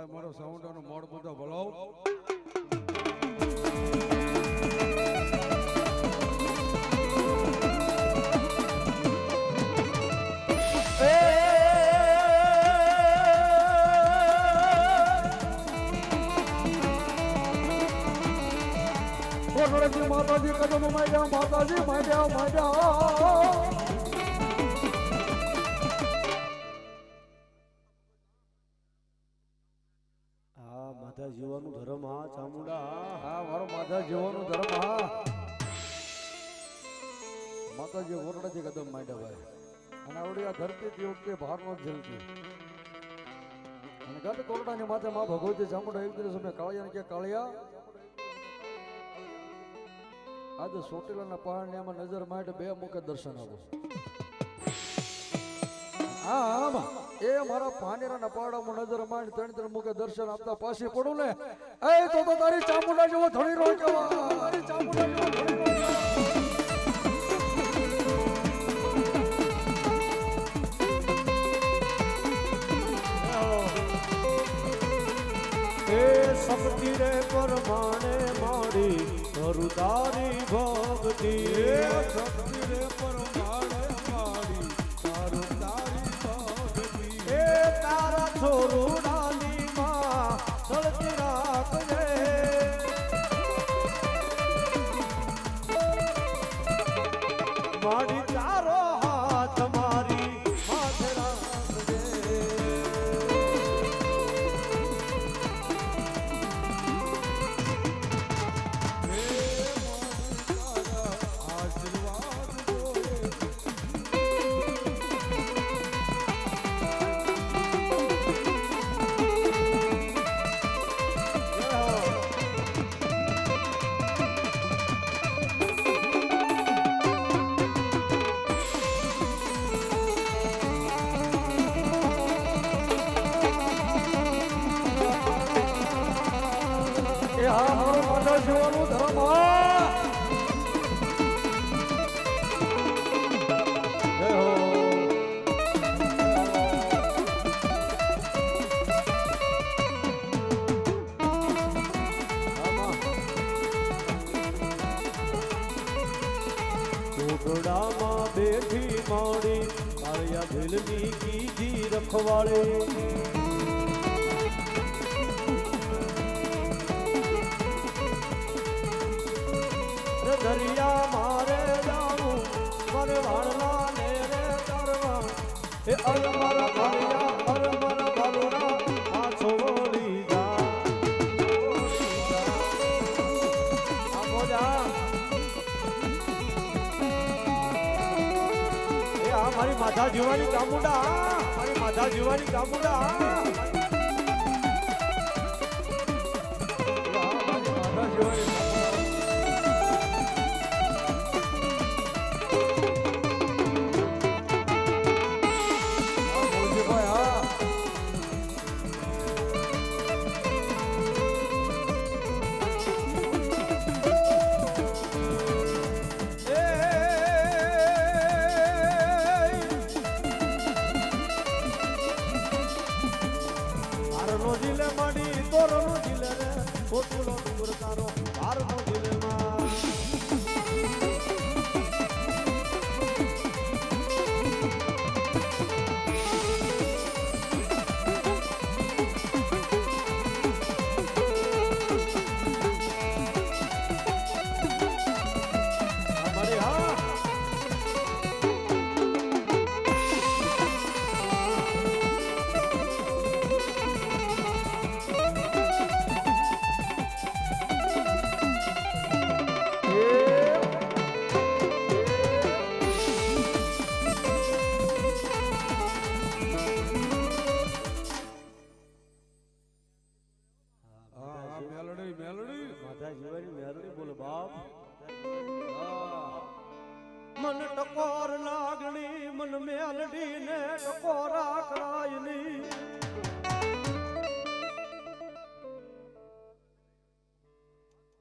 ભલાઈ મારો સાઉન્ડ અને મોડ બધો કોટડાજી માતાજી કદમ માંડ્યા માતાજી માંડ્યા માંડ્યા હા માતા જીવાનું ધર્મ, હા, ચામુંડા, હા મારો માતા જીવાનું ધર્મ, હા. માતાજી ઓરડાથી કદમ માંડ્યા ભાઈ. અને આવડી આ ધરતી તે વખતે ભાર નો ઝલકી અને ગત કોરડાની માથે માં ભગવતી ચામુંડા એક દિવસ અમે કાળિયા કે કાળિયા. આજે સોટેલાના પહાડને આમાં નજર માંડે બે મુખે દર્શન આપો આમ. એ મારા પાનેરાના પાડામાં નજર માંડ, ત્રણ ત્રણ મુખે દર્શન આપતા પાછી પડું ને. એ તો તો તારી ચામુંડા જેવો ધણી રો તારી પરમાણે મારી કરું તારી ભક્તિ શક્તિ રે પરમાણે છોરું ડાલી માં મારી તારો માડી કાળિયા ભીલની કીધી રખવાળે દરિયા મારે જાવું, મારે વાળલા ને રે તરવા. એ અલમર ભરિયા માથા જીવાની ચામુંડા અરે માધા જીવાની ચામુંડા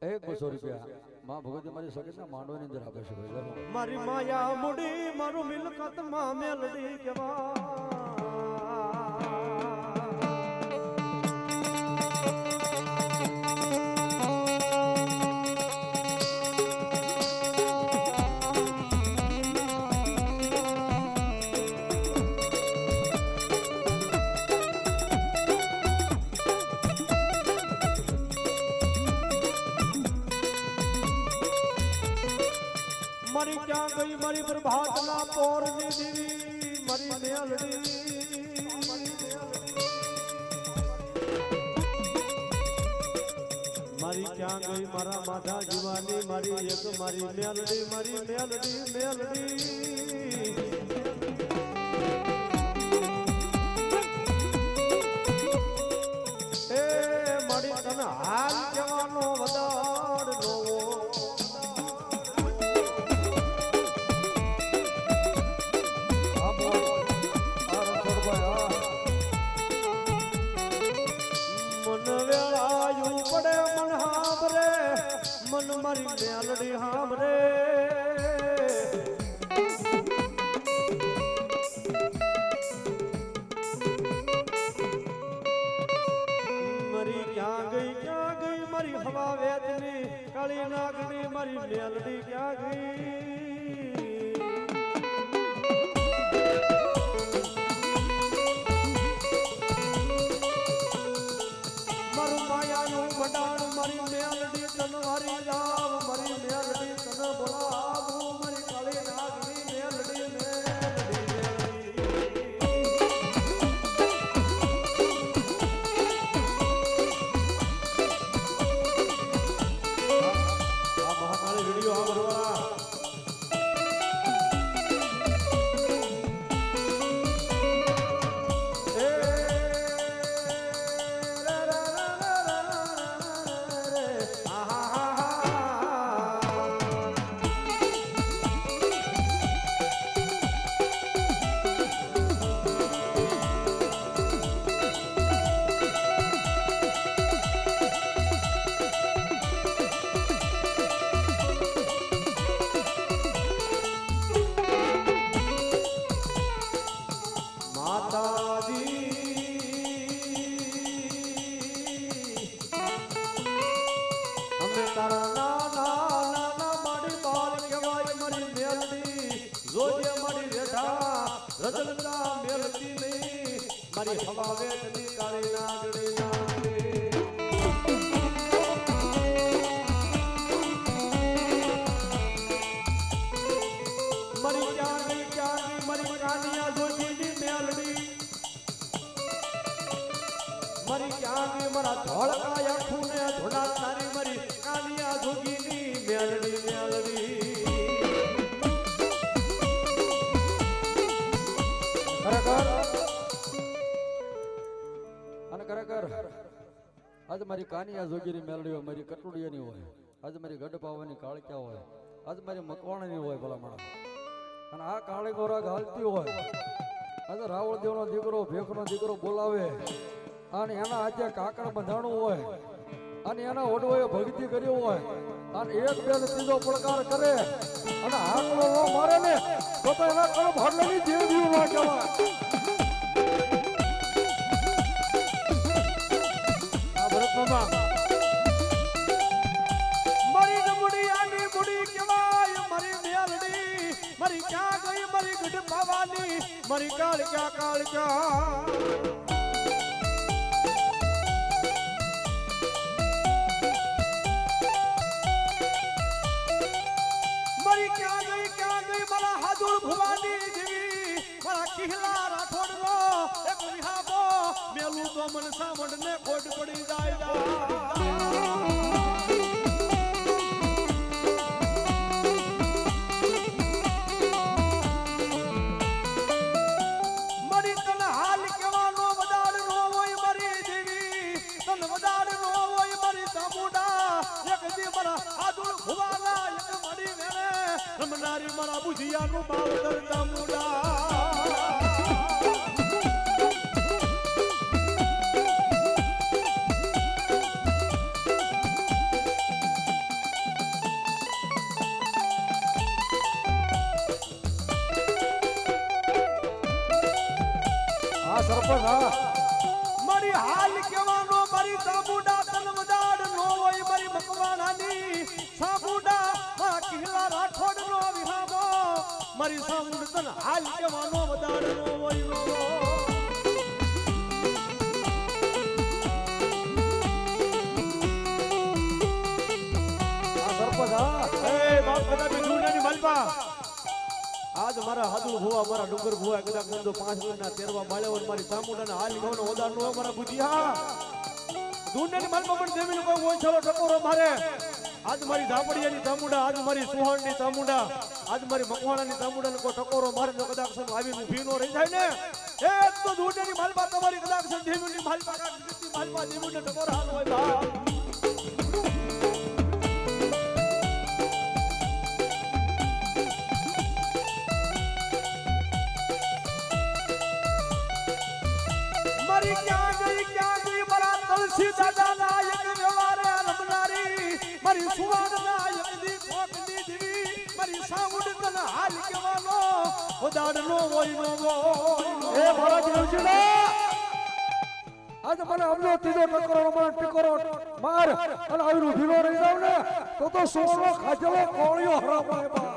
એક બસો રૂપિયા. માં ભગવતી મારી સગીતના માંડવાની અંદર આપે છે મારી માયા મુડી મારું મિલકતમાં મેલડી કેવા ક્યાં ગઈ મારી પ્રભાતના પોરની દેવી, મારી મેલડી. મારી ક્યાં ગઈ મારા માથા જીવાની, મારી એક મારી મેલડી મારી મેલડી મેલડી. મન મારી રજલતા મેલડી નહીં મારી હવા વેટની કાળી નાગડી નાગડી મારા ધોળકાયા ખૂને ધોળા તારી મારી કાનિયા જોગીની મેલડી મેલડી ખરેખર, અને ખરેખર, આજ મારી કાનિયા જોગીની મેળડી હોય મારી કટુડિયાની હોય, આજ મારી ગઢ પાવાની કાળક્યા હોય, આજ મારી મકવાણાની હોય ભલા માણસ અને આ કાળી ગોરાગ હાલતી હોય, આજે રાવળ દેવનો દીકરો, ભેખનો દીકરો બોલાવે અને એના આજે કાકડ બંધાણું હોય, અને એના ઓડવાએ ભક્તિ કર્યું હોય, અને એક બે ત્રીજો પડકાર કરે, અને હાકલો ન મારે ને, તો તો એના કરો ભાડલાની દેવી ના કહેવાય. આ ભરત મામા. મારી ક્યાં ગઈ, મરી ગઢ પાવાની, મરી કાળ ક્યાં કાળ ક્યાં. કિહલા રાઠોડ નો એક વિહાબો મેલું તો મન સામડ ને ખોટ પડી જાય જા. મારી તને હાલ કહેવાનો વદાડ નો હોય મારી હા સરપંચ હા મારી હાલ કેવાનો મારી સાબુડા તલમદાડ નો હોય, મારી મકવાણાની સાબુડા હા કિલ્લા રાઠોડ નો વિહાગો મારી ચામુંડ તન હાલ કેવાનો વદાડ નો હોય નો. સરપંચ, હા. એ બાપ કદાચ જૂનાની માલપા. આજ મારા હાદુ ભુવા, મારા ડુંગર ભુવા કદાચ નંદો પાંચ મહિના તેરવા માળ્યો હોય મારી ચામુંડાના હાલ ગવાનો ઓદાર નો મારા બુધિયા દુનિયાની માલપા પણ દેવી લોકો હોય છલો ટકોરો મારે. આજ મારી ધાપડિયાની ચામુંડા, આજ મારી સુહાણની ચામુંડા, આજ મારી મકવાણાની ચામુંડાને કોઈ ટકોરો મારે તો કદાચ સમ આવી ઊભી નો રહી જાય ને. એ તો દુનિયાની માલપા તમારી કદાચ સમ દેવીની માલપા કાઢી માલપા દેવીને ટકોરો હાલ હોય બાપ મારી સાઉન્ડ તન હાલ કેવાનો ઉદાડનો હોય નો હોય એ મારા દેવજીના આજે મને અમનો ત્રીજો ટકરો મને ટીકરો માર અને આવીને ઊભી રહી જાવ ને તો તો સોનો ખાજલો કોળિયો હરામાય બા